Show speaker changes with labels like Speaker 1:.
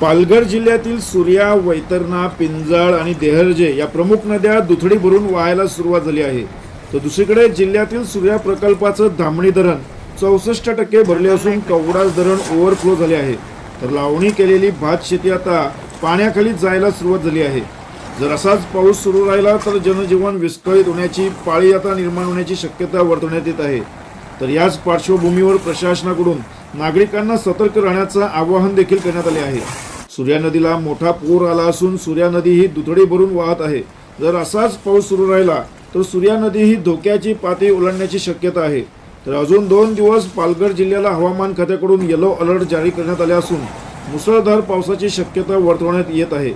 Speaker 1: पालघर जिल्ह्यातील सूर्या वैतरणा पिंजाळ आणि देहरजे या प्रमुख नद्या दुथडी भरून वाहायला सुरुवात झाली आहे. तर दुसरीकडे जिल्ह्यातील सूर्या प्रकल्पाचं धामणी धरण चौसष्ट टक्के भरले असून कवडास धरण ओव्हरफ्लो झाले आहे. तर लावणी केलेली भात शेती आता पाण्याखाली जायला सुरुवात झाली आहे. जर असाच पाऊस सुरू राहिला तर जनजीवन विस्कळीत होण्याची पाळी आता निर्माण होण्याची शक्यता वर्तवण्यात येत आहे. तर याच पार्श्वभूमीवर प्रशासनाकडून नागरिकांना सतर्क राहण्याचं आवाहन देखील करण्यात आले आहे. सूर्या नदीला मोठा पूर आला असून सूर्या नदी ही दुथडी भरून वाहत आहे. जर असाच पाऊस सुरू राहिला तर सूर्या नदी ही धोक्याची पातळी ओलांडण्याची शक्यता आहे. तर अजून दोन दिवस पालघर जिल्ह्याला हवामान खात्याकडून येलो अलर्ट जारी करण्यात आले असून मुसळधार पावसाची शक्यता वर्तवण्यात येत आहे.